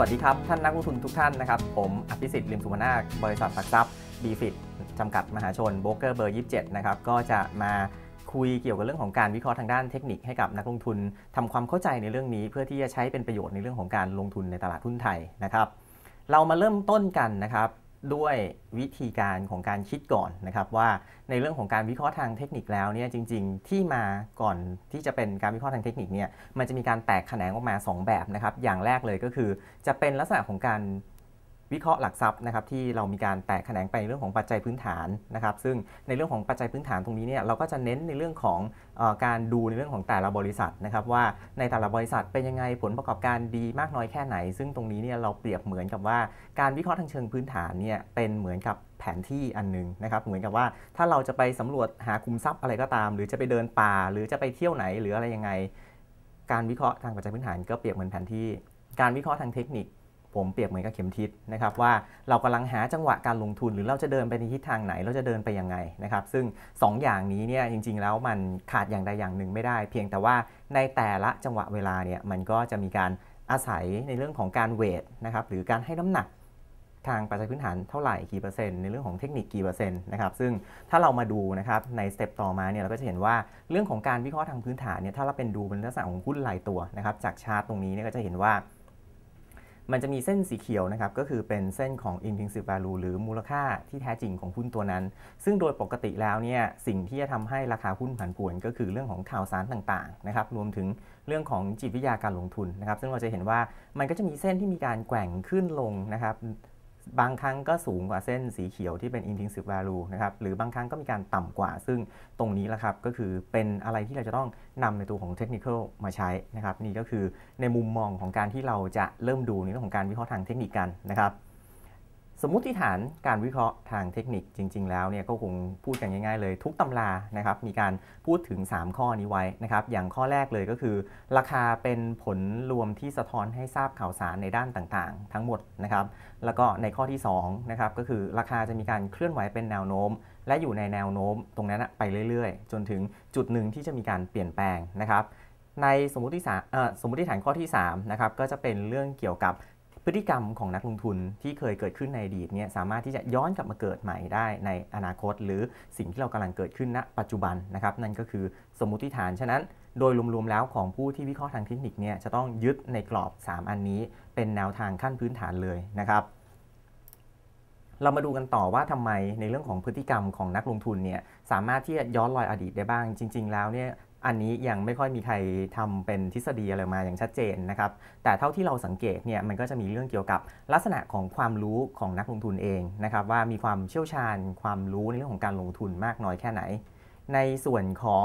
วัสดีครับ ท่านนักลงทุนทุกท่านนะครับ ผมอภิสิทธิ์ลิมสุวรรณาบริษัทหลักทรัพย์บีฟิตจำกัดมหาชนโบรกเกอร์เบอร์ 27 นะครับ ก็จะมาคุยเกี่ยวกับเรื่องของการวิเคราะห์ทางด้านเทคนิคให้กับนักลงทุนทำความเข้าใจในเรื่องนี้ เพื่อที่จะใช้เป็นประโยชน์ในเรื่องของการลงทุนในตลาดหุ้นไทยนะครับ เรามาเริ่มต้นกันนะครับ ด้วยวิธีการของการคิดก่อนนะครับว่าในเรื่องของการวิเคราะห์ทางเทคนิคแล้วเนี่ยจริง ๆ ที่มาก่อนที่จะเป็นการวิเคราะห์ทางเทคนิคเนี่ยมันจะมีการแตกแขนงออกมา 2 แบบนะครับอย่างแรกเลยก็คือจะเป็นลักษณะของการ วิเคราะห์หลักทรัพย์นะครับที่เรามีการแตกแขนงไปเรื่องของปัจจัยพื้นฐานนะครับ ซึ่งในเรื่องของปัจจัยพื้นฐานตรงนี้เนี่ยเราก็จะเน้นในเรื่องของอการดูในเรื่องของแต่ละบริษัทนะครับว่าในแต่ละบริษัทเป็นยังไงผลประกอบการดีมากน้อยแค่ไหน ซึ่งตรงนี้เนี่ยเราเปรียบเหมือนกับว่าการวิเคราะห์ทางเชิงพื้นฐานเนี่ยเป็นเหมือนกับแผนที่อันนึงนะครับเหมือนกับว่าถ้าเราจะไปสำรวจหาคุมทรัพย์อะไรก็ตาม หรือจะไปเดินป่า หรือจะไปเที่ยวไหนหรืออะไรยังไง การวิเคราะห์ทางปัจจัยพื้นฐานก็เปรียบเหมือนแผนที่ การวิเคราะห์ทางเทคนิค ผมเปรียบเหมือนกับเข็มทิศนะครับว่าเรากำลังหาจังหวะการลงทุนหรือเราจะเดินไปในทิศทางไหน เราจะเดินไปยังไงนะครับ ซึ่ง 2 อย่างนี้เนี่ยจริง ๆ แล้วมันขาดอย่างใดอย่างหนึ่งไม่ได้ เพียงแต่ว่าในแต่ละจังหวะเวลาเนี่ยมันก็จะมีการอาศัยในเรื่องของการเวทนะครับหรือการให้น้ำหนักทางปัจจัยพื้นฐานเท่าไหร่กี่เปอร์เซ็นต์ในเรื่องของเทคนิคกี่เปอร์เซ็นต์นะครับซึ่งถ้าเรามาดูนะครับในสเต็ปต่อมาเนี่ยเราก็จะเห็นว่าเรื่องของการวิเคราะห์ทางพื้นฐานเนี่ยถ้าเราเป็นดูเป็นลักษณะของหุ้นรายตัวนะครับจากชาร์ตตรงนี้เนี่ยก็จะเห็นว่า มันจะมีเส้นสีเขียวนะครับ ก็คือเป็นเส้นของ intrinsic value หรือมูลค่าที่แท้จริงของหุ้นตัวนั้น ซึ่งโดยปกติแล้วเนี่ยสิ่งที่จะทำให้ราคาหุ้นผันผวน ก็คือเรื่องของข่าวสารต่างๆนะครับรวมถึงเรื่องของจิตวิทยาการลงทุนนะครับ ซึ่งเราจะเห็นว่ามันก็จะมีเส้นที่มีการแกว่งขึ้นลงนะครับ บางครั้งก็สูงกว่าเส้นสีเขียวที่เป็น intrinsic value นะครับ หรือบางครั้งก็มีการต่ำกว่า ซึ่งตรงนี้แหละครับ ก็คือเป็นอะไรที่เราจะต้องนำในตัวของ technical มาใช้นะครับ นี่ก็คือในมุมมองของการที่เราจะเริ่มดูในเรื่องของการวิเคราะห์ทางเทคนิคกันนะครับ สมมุติฐานการวิเคราะห์ทางเทคนิคจริง ๆ แล้วเนี่ยก็คงพูดกันง่ายๆเลย ทุกตำรานะครับมีการพูดถึง 3 ข้อนี้ไว้นะครับอย่างข้อแรกเลยก็คือ ราคาเป็นผลรวมที่สะท้อนให้ทราบข่าวสารในด้านต่างๆ ทั้งหมดนะครับแล้วก็ในข้อที่2นะครับก็คือราคาจะมีการเคลื่อนไหวเป็นแนวโน้ม และอยู่ในแนวโน้มตรงนั้นไปเรื่อยๆ จนถึงจุดหนึ่งที่จะมีการเปลี่ยนแปลงนะครับในสมมติฐานสมมติฐานข้อที่3นะครับก็จะเป็นเรื่องเกี่ยวกับ พฤติกรรมของนักลงทุนที่เคยเกิดขึ้นในอดีตเนี่ยสามารถที่จะย้อนกลับมาเกิดใหม่ได้ในอนาคต หรือสิ่งที่เรากำลังเกิดขึ้นณ ปัจจุบันนะครับนั่นก็คือสมมุติฐานฉะนั้นโดยรวมๆแล้วของผู้ที่วิเคราะห์ทางเทคนิคเนี่ยจะต้องยึดในกรอบ 3 อันนี้ เป็นแนวทางขั้นพื้นฐานเลยนะครับ เรามาดูกันต่อว่าทำไมในเรื่องของพฤติกรรมของนักลงทุนเนี่ยสามารถที่จะย้อนรอยอดีตได้บ้าง จริง ๆ แล้วเนี่ย อันนี้ยังไม่ค่อยมีใครทำเป็นทฤษฎีอะไรมาอย่างชัดเจนนะครับ แต่เท่าที่เราสังเกตเนี่ยมันก็จะมีเรื่องเกี่ยวกับลักษณะของความรู้ของนักลงทุนเองนะครับว่ามีความเชี่ยวชาญความรู้ในเรื่องของการลงทุนมากน้อยแค่ไหน ในส่วนของ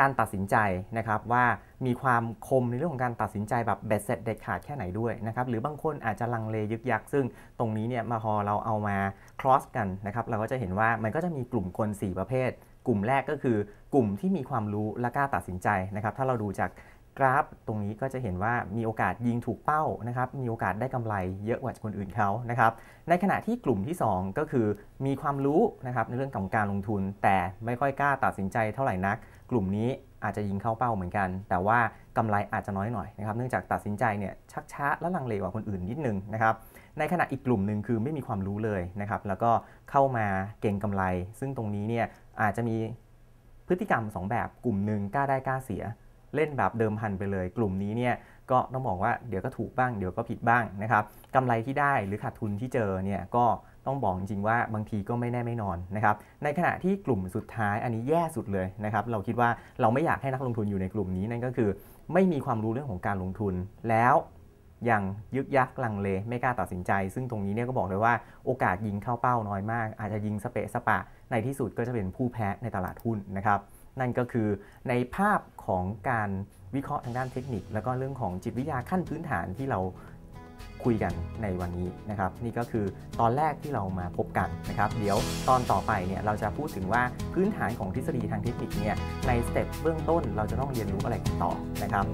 การตัดสินใจนะครับว่ามีความคมในเรื่องของการตัดสินใจแบบเบ็ดเสร็จเด็ดขาดแค่ไหนด้วยนะครับหรือบางคนอาจจะลังเลยึกยักซึ่งตรงนี้เนี่ยมาพอเราเอามา cross กันนะครับเราก็จะเห็นว่ามันก็จะมีกลุ่มคน 4 ประเภท กลุ่มแรกก็คือกลุ่มที่มีความรู้และกล้าตัดสินใจนะครับถ้าเราดูจาก กราฟตรงนี้ก็จะเห็นว่ามีโอกาสยิงถูกเป้านะครับ มีโอกาสได้กำไรเยอะกว่าคนอื่นเขานะครับ ในขณะที่กลุ่มที่ 2 ก็คือมีความรู้นะครับในเรื่องของการลงทุน แต่ไม่ค่อยกล้าตัดสินใจเท่าไหร่นัก กลุ่มนี้อาจจะยิงเข้าเป้าเหมือนกัน แต่ว่ากำไรอาจจะน้อยหน่อยนะครับ เนื่องจากตัดสินใจเนี่ยชักช้าและลังเลกว่าคนอื่นนิดนึงนะครับในขณะอีกกลุ่มหนึ่งคือไม่มีความรู้เลยนะครับ แล้วก็เข้ามาเก่งกำไร ซึ่งตรงนี้เนี่ยอาจจะมีพฤติกรรม 2 แบบกลุ่มหนึ่งกล้าได้กล้าเสีย เล่นแบบเดิมพันไปเลย กลุ่มนี้เนี่ยก็ต้องบอกว่าเดี๋ยวก็ถูกบ้างเดี๋ยวก็ผิดบ้างนะครับกำไรที่ได้หรือขาดทุนที่เจอเนี่ยก็ต้องบอกจริงว่าบางทีก็ไม่แน่ไม่นอนนะครับ ในขณะที่กลุ่มสุดท้ายอันนี้แย่สุดเลยนะครับ เราคิดว่าเราไม่อยากให้นักลงทุนอยู่ในกลุ่มนี้นั่นก็คือ ไม่มีความรู้เรื่องของการลงทุนแล้วยังยึกยักลังเลไม่กล้าตัดสินใจ ซึ่งตรงนี้เนี่ยก็บอกเลยว่าโอกาสยิงเข้าเป้าน้อยมาก อาจจะยิงสเปะสปะ ในที่สุดก็จะเป็นผู้แพ้ในตลาดหุ้นนะครับ นั่นก็คือในภาพของการวิเคราะห์ทางด้านเทคนิค แล้วก็เรื่องของจิตวิทยาขั้นพื้นฐานที่เราคุยกันในวันนี้นะครับ นี่ก็คือตอนแรกที่เรามาพบกันนะครับ เดี๋ยวตอนต่อไปเนี่ยเราจะพูดถึงว่าพื้นฐานของทฤษฎีทางเทคนิคเนี่ยในสเต็ปเบื้องต้นเราจะต้องเรียนรู้อะไรต่อนะครับ